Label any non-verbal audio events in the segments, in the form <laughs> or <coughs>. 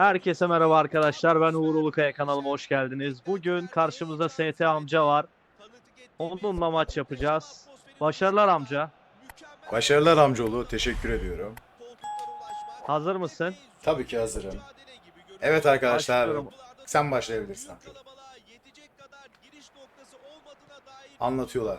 Herkese merhaba arkadaşlar. Ben Uğur Ulukaya kanalıma hoş geldiniz. Bugün karşımızda ST amca var. Onunla maç yapacağız. Başarılar amca. Başarılar amcaoğlu. Teşekkür ediyorum. Hazır mısın? Tabii ki hazırım. Evet arkadaşlar. Başlıyorum. Sen başlayabilirsin. Anlatıyorlar.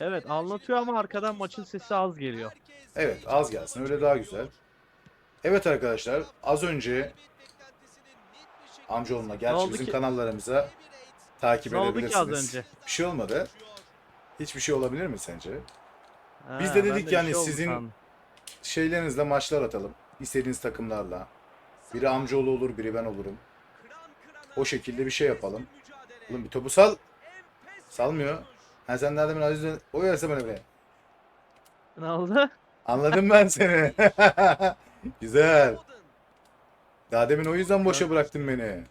Evet anlatıyor ama arkadan maçın sesi az geliyor. Evet az gelsin öyle daha güzel. Evet arkadaşlar az önce amcaoğluna gerçi bizim ki? kanallarımıza takip Ne oldu ki edebilirsiniz. az önce? Bir şey olmadı. Hiçbir şey olabilir mi sence? Ha, Biz de dedik bir yani şey sizin- sandım. Şeylerinizle maçlar atalım. İstediğiniz takımlarla. Biri amcaoğlu olur biri ben olurum. O şekilde bir şey yapalım. Oğlum bir topu sal. Salmıyor. Ha sen daha demin Aziz'den o bana bile. Ne oldu? Anladım ben seni. <laughs> Güzel. Daha demin o yüzden boşa bıraktın beni.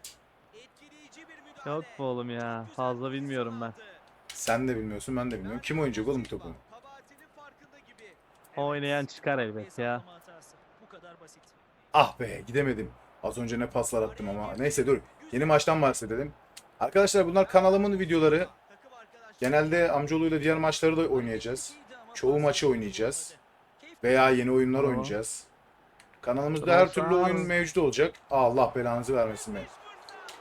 Yok bu oğlum ya. Fazla bilmiyorum ben. Sen de bilmiyorsun ben de bilmiyorum. Kim oynayacak oğlum topu? Oynayan çıkar elbet ya. Ah be gidemedim. Az önce ne paslar attım ama. Neyse dur. Yeni maçtan bahsedelim. Arkadaşlar bunlar kanalımın videoları. Genelde amcaoğluyla diğer maçları da oynayacağız. Çoğu maçı oynayacağız. Veya yeni oyunlar oynayacağız. Kanalımızda her türlü oyun mevcut olacak. Allah belanızı vermesin be.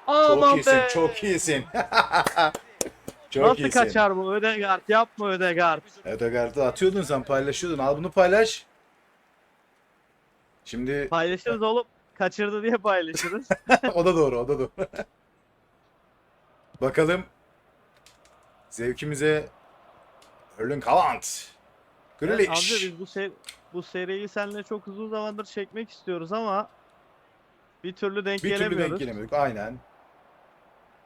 Çok Aman iyisin, be! çok iyisin. <laughs> çok Nasıl iyisin. kaçar bu? Ödegard yapma Ödegard. Ödegaard'ı atıyordun sen paylaşıyordun. Al bunu paylaş. Şimdi Paylaşırız oğlum. Kaçırdı diye paylaşırız. <laughs> o da doğru, o da doğru. Bakalım zevkimize Erling Haaland. Evet, Grealish. amca biz bu ser bu seriyi seninle çok uzun zamandır çekmek istiyoruz ama bir türlü denk bir türlü gelemiyoruz. denk gelemedik. Aynen.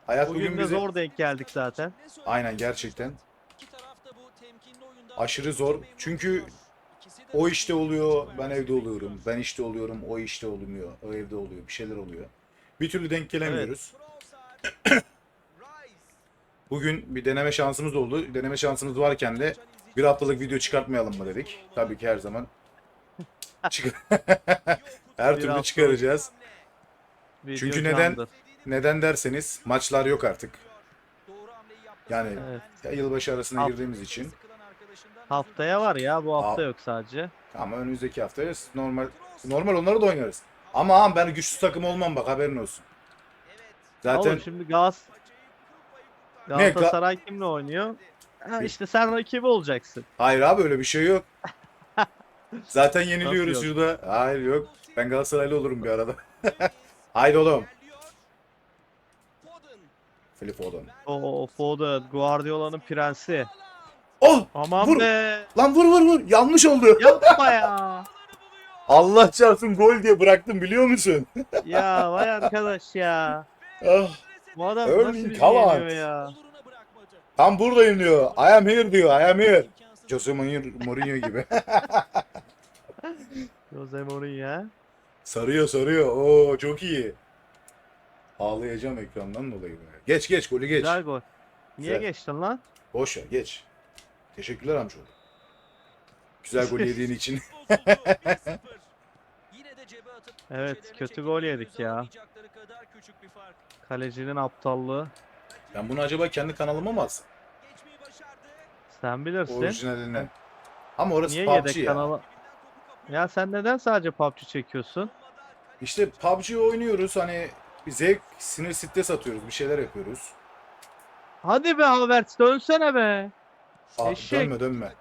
Hayat bugün, Bugün de bize zor denk geldik zaten. aynen gerçekten aşırı zor. Çünkü o işte oluyor, ben evde oluyorum. Ben işte oluyorum, o işte olmuyor. O evde oluyor, bir şeyler oluyor. Bir türlü denk gelemiyoruz. <coughs> Bugün bir deneme şansımız oldu. Deneme şansımız varken de bir haftalık video çıkartmayalım mı dedik. Tabii ki her zaman. Çık- <laughs> her Bir türlü haftalık. çıkaracağız. Video Çünkü neden? candır. Neden derseniz maçlar yok artık. Yani Evet. ya yılbaşı arasına Haf- girdiğimiz için. Haftaya var ya bu hafta yok sadece. Ama önümüzdeki hafta normal normal onları da oynarız. Ama ağam ben güçsüz takım olmam bak haberin olsun. Zaten Oğlum şimdi Gaz Ne, Ga- Galatasaray kimle oynuyor? Ha işte sen rakibi olacaksın. hayır abi öyle bir şey yok. <laughs> Zaten yeniliyoruz Nasıl şurada. Hayır yok. Ben Galatasaraylı olurum bir arada. <laughs> Haydi oğlum. Philip Foden. O Foden, Guardiola'nın prensi. Oh! Aman Vur. be. Lan vur vur vur. Yanlış oldu. Yapma ya. <laughs> Allah çarpsın gol diye bıraktım biliyor musun? Ya vay arkadaş ya. ah, Bu adam Erling nasıl yeniyor ya. Tam buradayım diyor. I am here diyor. I am here. Jose Mourinho gibi. <laughs> Jose Mourinho. sarıyor sarıyor. Oo çok iyi. Ağlayacağım ekrandan dolayı. be. Geç geç golü geç. Güzel gol. Niye Güzel. geçtin lan? Boş ver geç. Teşekkürler amcaoğlu. Güzel gol <laughs> yediğin için. <laughs> Evet kötü gol yedik ya. Kalecinin aptallığı. Ben bunu acaba kendi kanalıma mı alsam? Sen bilirsin. Orijinaline. Ama orası Niye PUBG yedek ya. kanala... Ya sen neden sadece PUBG çekiyorsun? İşte PUBG oynuyoruz hani bir zevk, sinir stres atıyoruz, bir şeyler yapıyoruz. Hadi be Havertz dönsene be. Aa, Eşek. dönme dönme.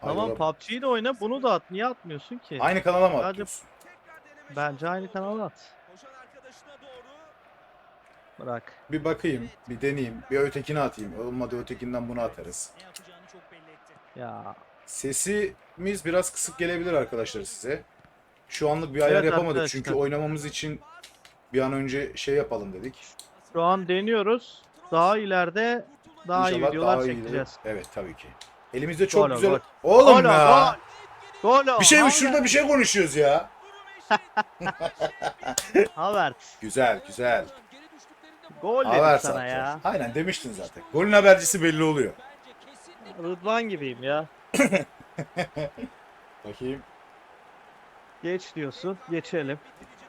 Tamam oğlum. PUBG'yi de oyna bunu da at. Niye atmıyorsun ki? Aynı kanala mı Sadece- atıyorsun? Bence aynı kanala at. Bırak. Bir bakayım, bir deneyeyim, bir ötekini atayım. Olmadı ötekinden bunu atarız. Ya Sesimiz biraz kısık gelebilir arkadaşlar size. Şu anlık bir ayar Evet yapamadık arkadaşlar. çünkü oynamamız için bir an önce şey yapalım dedik. şu an deniyoruz. Daha ileride daha iyi İnşallah videolar daha iyi çekeceğiz. olur. Evet tabii ki. Elimizde çok Gol, güzel. gol. Oğlum Gol, ya. Gol. Gol. Bir şey Havertz. şurada bir şey konuşuyoruz ya. <laughs> <laughs> Havertz. Güzel güzel. Gol dedim Havertz sana ya. Aynen demiştin zaten. Golün habercisi belli oluyor. Rıdvan gibiyim ya. <laughs> Bakayım. Geç diyorsun. Geçelim.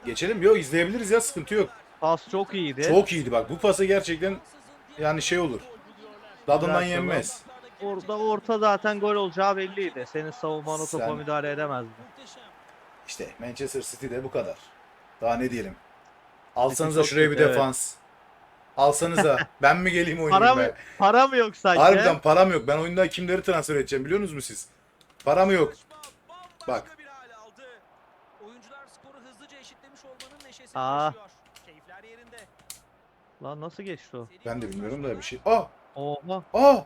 Geçelim. Yok izleyebiliriz ya sıkıntı yok. Pas çok iyiydi. Çok iyiydi bak. Bu pası gerçekten yani şey olur. Tadından Güzel yenmez. Orada orta zaten gol olacağı belliydi. Senin savunman o topa Sen- müdahale edemezdi. İşte Manchester City'de bu kadar. Daha ne diyelim. Alsanıza çok şuraya bir kötü, evet. defans. Alsanıza. ben mi geleyim <laughs> Para oynayayım mı, be? para mı yok sanki? Harbiden param yok. Ben oyunda kimleri transfer edeceğim biliyor musunuz siz? Param yok. Bak. Oyuncular skoru hızlıca eşitlemiş olmanın neşesini Aa. yaşıyor. Keyifler yerinde. Lan nasıl geçti o? Ben de bilmiyorum da bir şey. Aa! Oha. Aa!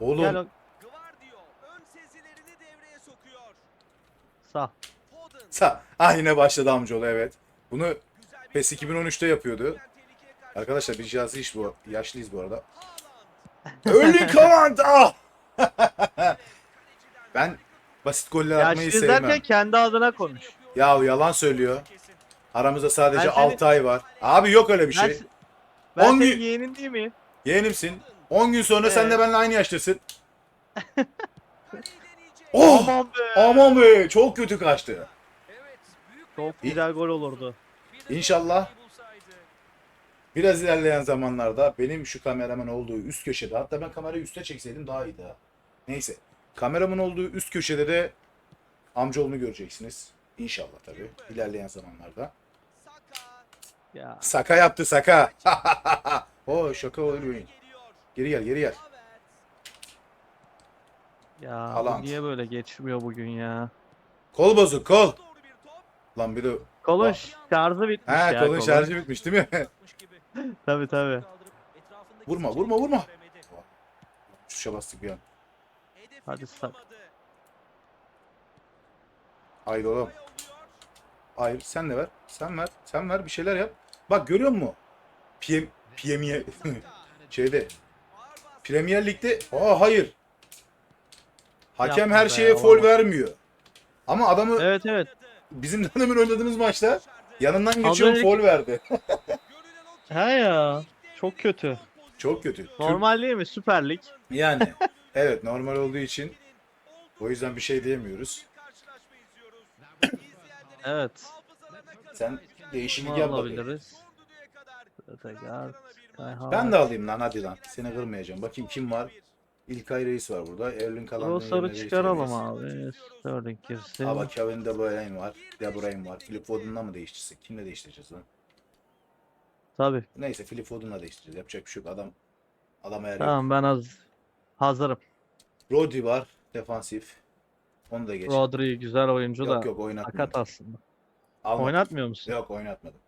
Oğlum. Gel o Guardio ön sezilerini devreye sokuyor. sağ. Foden. Sa ah yine başladı amcaoğlu evet. Bunu Güzel bir PES 2013'te yapıyordu. Arkadaşlar biz cihazı iş bu. Yaşlıyız bu arada. <laughs> Erling Haaland! Ah! <laughs> ben basit goller atmayı Yaşlı sevmem. derken kendi adına konuş. Ya yalan söylüyor. Aramızda sadece Ben seni- 6 ay var. Abi yok öyle bir Ben, şey. ben On senin gün- yeğenin değil miyim? Yeğenimsin. 10 gün sonra sen de Evet. benimle aynı yaştasın. <laughs> Oh! Aman be. Aman be çok kötü kaçtı. Çok bir- güzel gol olurdu. bir İnşallah. Biraz ilerleyen zamanlarda benim şu kameraman olduğu üst köşede hatta ben kamerayı üste çekseydim daha iyiydi ha. Neyse. Kameramın olduğu üst köşede de amcaoğlunu göreceksiniz. İnşallah tabii. ilerleyen zamanlarda. Saka. Ya. Saka yaptı Saka. <laughs> o şaka olur oyun. Geri gel geri gel. Ya Haaland. niye böyle geçmiyor bugün ya? Kol bozuk kol. Lan bir de Kolun şarjı bitmiş ha ya. kolun şarjı bitmiş değil mi? <laughs> Kaldırıp etrafındaki Vurma, vurma, vurma. Tuşa bastık bir an. Hadi sak. bulamadı. Haydi oğlum. Hayır sen de ver. Sen ver. Sen ver bir şeyler yap. Bak görüyor musun? PM, Premier <laughs> şeyde. Premier Lig'de aa hayır. Hakem Yapma her şeye foul olamaz. vermiyor. Ama adamı Evet evet. bizim demin oynadığımız maçta yanından geçiyor foul verdi. <laughs> O He ya. Çok kötü. Çok kötü. Türk- Normal değil mi? Süper Lig. Yani <laughs> evet normal olduğu için o yüzden bir şey diyemiyoruz. <clears throat> Evet. Sen değişiklik yap bakayım. alabiliriz. Ben de alayım lan hadi lan. Seni kırmayacağım. Bakayım kim var? İlkay Reis var burada. Erling Haaland'ın Rossar'ı yerine çıkaralım abi. Sterling girsin. Ama Kevin De Bruyne var. De Bruyne var. Philip Foden'la mı değiştirsek? Kimle değiştireceğiz lan? Tabii. Neyse Philip Foden'la değiştireceğiz. Yapacak bir şey yok. Adam adam ayarı yok. Tamam ben az hazırım. Rodri var. Defansif. Onu da geç. Rodri güzel oyuncu yok da yok oynatmadım. sakat aslında. Almadım. Oynatmıyor musun? Yok oynatmadım.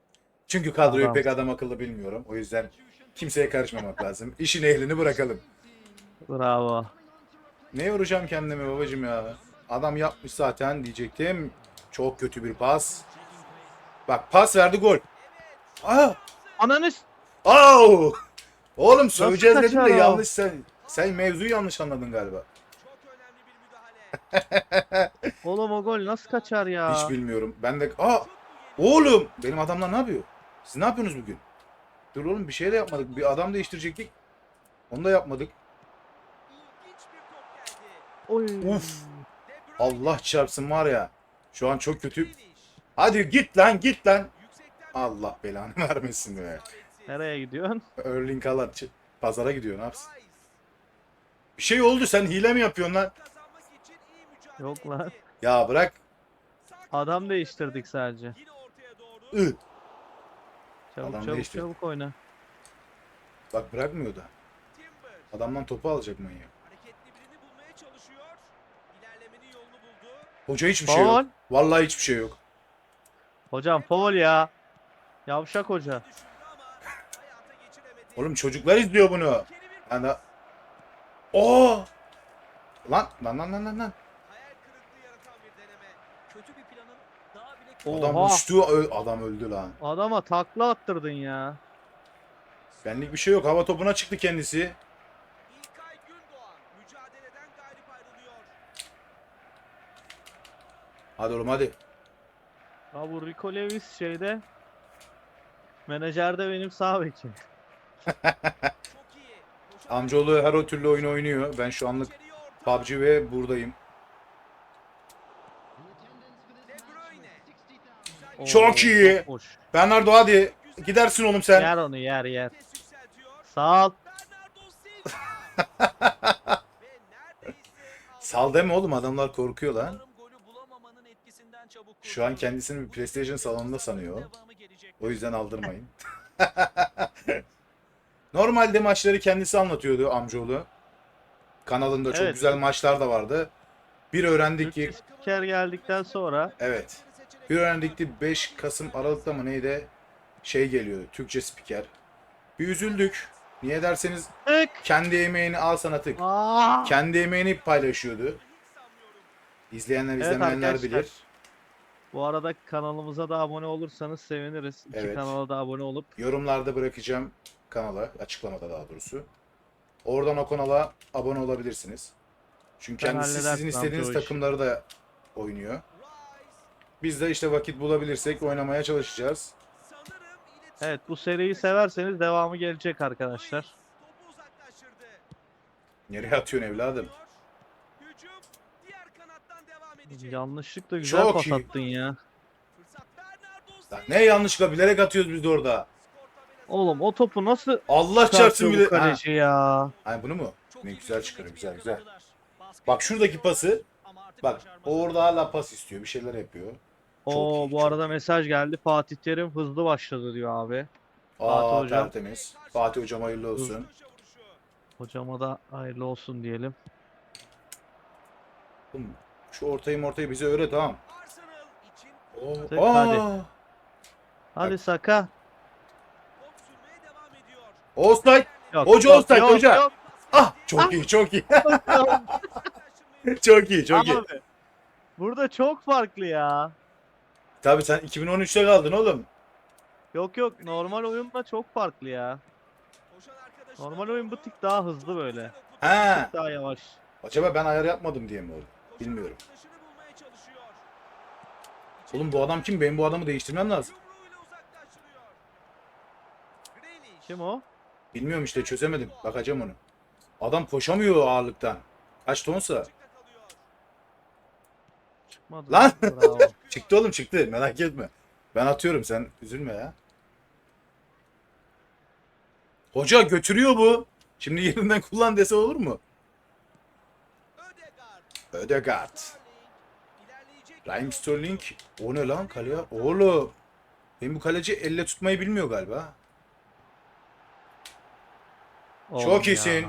Çünkü kadroyu Adam. pek adam akıllı bilmiyorum. O yüzden kimseye karışmamak lazım. <laughs> İşin ehlini bırakalım. Bravo. Ne yoracağım kendimi babacım ya. Adam yapmış zaten diyecektim. Çok kötü bir pas. Bak pas verdi gol. Aa! Ananı s- Au! Oğlum söyleyeceğiz dedim de kaçar o? yanlış sen. Sen mevzuyu yanlış anladın galiba. Çok önemli bir müdahale. Oğlum o gol nasıl kaçar ya? Hiç bilmiyorum. Ben de aa oğlum benim adamlar ne yapıyor? Siz ne yapıyorsunuz bugün? Dur oğlum bir şey de yapmadık. Bir adam değiştirecektik. Onu da yapmadık. Oy. Uf. Allah çarpsın var ya. Şu an çok kötü. Hadi git lan git lan. Allah belanı <laughs> vermesin be. Nereye gidiyorsun? Erling Haaland pazara gidiyor ne yapsın? Bir şey oldu sen hile mi yapıyorsun lan? Yok lan. Ya bırak. Adam değiştirdik sadece. Ih. Çabuk Adam çabuk değiştirdik. çabuk oyna. Bak bırakmıyor da. Adamdan topu alacak manyak. Hoca hiçbir şey Faul. yok. Vallahi hiçbir şey yok. Hocam foul ya. Yavşak hoca. Oğlum çocuklar izliyor bunu. Yani Oo! Lan lan lan lan lan lan. Adam Oha. uçtu, adam öldü lan. Adama takla attırdın ya. Benlik bir şey yok. Hava topuna çıktı kendisi. Hadi oğlum hadi. Ha bu Rico Lewis şeyde. Menajerde benim sağ bekim. <laughs> Amcaoğlu her o türlü oyun oynuyor. Ben şu anlık. PUBG ve buradayım. De. Oo, Çok iyi. çok hoş. Bernardo hadi. Gidersin oğlum sen. Yer onu yer yer. Sağ ol. <laughs> Sal deme oğlum adamlar korkuyor lan. Şu an kendisini bir PlayStation salonunda sanıyor. O yüzden aldırmayın. <laughs> Normalde maçları kendisi anlatıyordu amcaoğlu. Kanalında çok Evet. güzel maçlar da vardı. Bir öğrendik ki Türk spiker geldikten sonra evet. Bir öğrendik ki 5 Kasım Aralık'ta mı neydi? Şey geliyor. Türkçe spiker. Bir üzüldük. Niye derseniz tık. kendi emeğini al sana tık. Aa! Kendi emeğini paylaşıyordu. İzleyenler Evet izlemeyenler arkadaşlar. bilir. Bu arada kanalımıza da abone olursanız seviniriz. İki Evet. kanala da abone olup Yorumlarda bırakacağım kanala, açıklamada daha doğrusu. Oradan o kanala abone olabilirsiniz. Çünkü Sen kendisi halledersin sizin amca istediğiniz işi. takımları da oynuyor. Biz de işte vakit bulabilirsek oynamaya çalışacağız. Evet bu seriyi severseniz devamı gelecek arkadaşlar. Nereye atıyorsun evladım? Yanlışlıkla güzel Çok pas iyi. attın ya. Lan ne yanlışlıkla bilerek atıyoruz biz de orada. Oğlum o topu nasıl Allah çarpsın bile. bu Ha, kaleci ya? Ay bunu mu? Ne güzel çıkarıyor güzel güzel. Bak şuradaki pası. Bak o orada hala pas istiyor. Bir şeyler yapıyor. Çok Oo iyi, bu çok arada mesaj geldi. Fatih Terim hızlı başladı diyor abi. Aa Fatih hocam. tertemiz. Fatih hocam hayırlı olsun. Hocama da hayırlı olsun diyelim. Oğlum, Şu ortayı ortayı bize öğret tamam. Oo, aa! hadi. Hadi Saka. Offside. Yok, Hoca yok, offside, yok, hoca. yok. Ah çok iyi çok iyi. <laughs> çok iyi çok iyi. Abi, Burada çok farklı ya. Tabii sen 2013'te kaldın oğlum. Yok yok normal oyunla çok farklı ya. Normal oyun bu tık daha hızlı böyle. Ha. Tık daha yavaş. Acaba ben ayar yapmadım diye mi oldu? Bilmiyorum. Oğlum bu adam kim? Benim bu adamı değiştirmem lazım. Kim o? Bilmiyorum işte çözemedim. Bakacağım onu. Adam koşamıyor ağırlıktan. Kaç tonsa? Çıkmadı. Lan! Bravo. <laughs> Çıktı oğlum çıktı. Merak etme. Ben atıyorum sen üzülme ya. Hoca götürüyor bu. Şimdi yerinden kullan dese olur mu? Ödegaard. Raheem Sterling. O ne lan kaleye? Oğlum. Benim bu kaleci elle tutmayı bilmiyor galiba. Oğlum Çok ya. iyisin.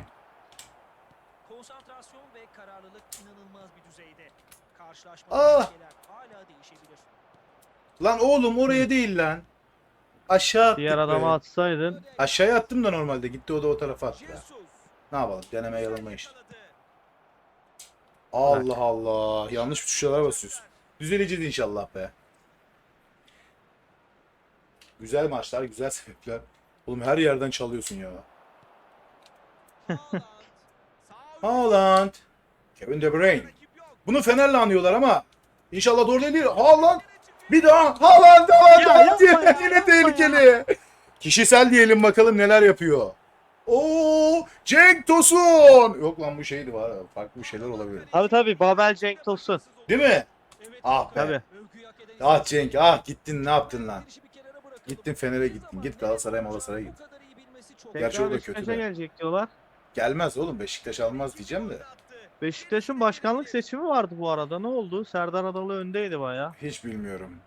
Konsantrasyon ve kararlılık inanılmaz bir düzeyde. Ah! Karşılaşmada dengeler hala değişebilir. Lan oğlum oraya değil lan. Aşağı attık Diğer be. adama atsaydın. Aşağıya attım da normalde. Gitti o da o tarafa attı. Ne yapalım? Deneme yanılma işte. Allah Allah. Yanlış tuşlara basıyorsun. Düzeleceğiz inşallah be. Güzel maçlar, güzel sebepler. Oğlum her yerden çalıyorsun ya. <laughs> Haaland. Kevin De Bruyne. Bunu Fener'le anıyorlar ama inşallah doğru değil. Haaland. Bir daha Haaland. Haaland. Ya yapma ya, Yine tehlikeli. Kişisel diyelim bakalım neler yapıyor. Oo, Cenk Tosun. Yok lan bu şeydi var. Farklı şeyler olabilir. Tabi tabi Babel Cenk Tosun. Değil mi? Ah be. Tabi. Ah Cenk ah gittin ne yaptın lan? Gittin Fener'e gittin. Git Galatasaray Galatasaray'a git. Gerçi o da kötü Beşiktaş'a gelecek diyorlar. Gelmez oğlum Beşiktaş almaz diyeceğim de. Beşiktaş'ın başkanlık seçimi vardı bu arada. Ne oldu? Serdar Adalı öndeydi baya. Hiç bilmiyorum.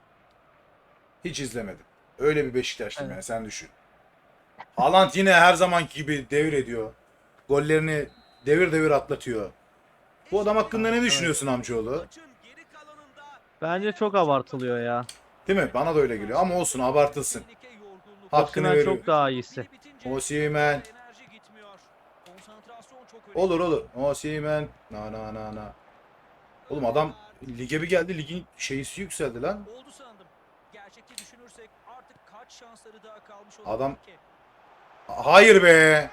Hiç izlemedim. Öyle bir Beşiktaşlıyım Evet. yani sen düşün. Haaland yine her zamanki gibi devir ediyor. Gollerini devir devir atlatıyor. Bu adam hakkında ne düşünüyorsun amcaoğlu? Bence çok abartılıyor ya. Değil mi? Bana da öyle geliyor ama olsun abartılsın. Hakkını Osimhen veriyor. çok daha iyisi. Osimhen. Olur olur. Osimhen. Na na na na. Oğlum adam lige bir geldi ligin şeysi yükseldi lan. Oldu sandım. Gerçekçi düşünürsek artık kaç şansları daha kalmış Adam- ki? Hayır be.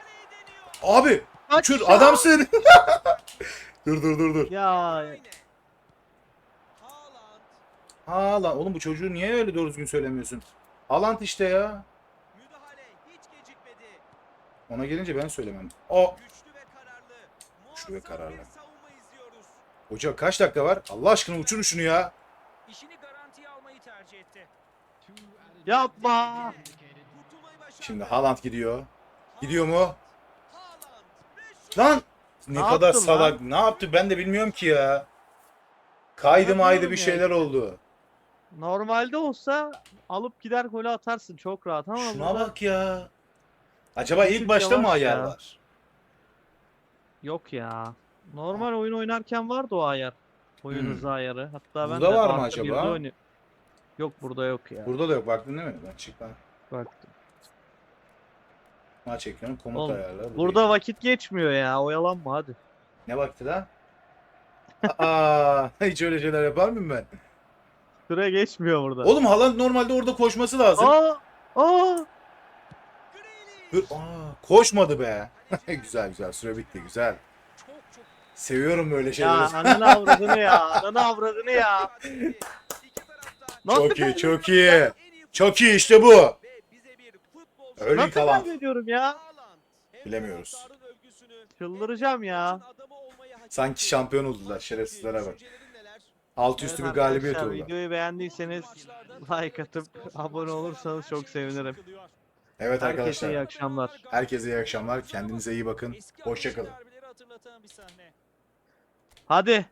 Abi uçur adamsın. <laughs> dur dur dur dur. Ya Haaland. Ha lan oğlum bu çocuğu niye öyle doğru düzgün söylemiyorsun? Haaland işte ya. Müdahale hiç gecikmedi. Ona gelince ben söylemem. O Güçlü ve kararlı. Güçlü ve Muazzam kararlı. bir savunma izliyoruz. hoca kaç dakika var? Allah aşkına uçurun şunu ya. İşini garantiye almayı tercih etti. Yapma. Şimdi Haaland gidiyor. Gidiyor mu? Lan! Ne, Ne kadar salak. Ne yaptı ben de bilmiyorum ki ya. Kaydı maydı bir şeyler işte. oldu. Normalde olsa alıp gider golü atarsın çok rahat ama Şuna burada bak ya. Acaba ilk tık başta mı ayar ya. var? yok ya. Normal oyun oynarken vardı o ayar. Oyun Hmm. hızı ayarı. Hatta ben Burada de var mı acaba? oynuyorum. Yok burada yok ya. Burada da yok baktın değil mi? Ben çık ben. Baktım. Maç ekranı komut Oğlum, ayarları. bu Burada değil. vakit geçmiyor ya. Oyalanma hadi. Ne vakti lan? <laughs> Aa, hiç öyle şeyler yapar mıyım ben? Süre geçmiyor burada. Oğlum Haaland normalde orada koşması lazım. Aa! Aa! Dur, aa, koşmadı be. <laughs> güzel güzel süre bitti güzel. Çok çok Seviyorum böyle Ya şeyleri. ananı <laughs> avradını ya. Ananı avradını ya. Çok iyi çok iyi Çok iyi işte bu. ve bize bir futbolcu Öyle Nasıl kalan. kaybediyorum ya? Bilemiyoruz. Çıldıracağım ya. Sanki şampiyon oldular, şerefsizlere bak. düşüncelerin neler? Alt üstü bir galibiyet oldu. Videoyu beğendiyseniz like atıp abone olursanız çok sevinirim. Evet Herkese iyi arkadaşlar. akşamlar. Herkese iyi akşamlar. Kendinize iyi bakın. Eski Hoşça kalın. derbileri hatırlatan bir sahne. Hadi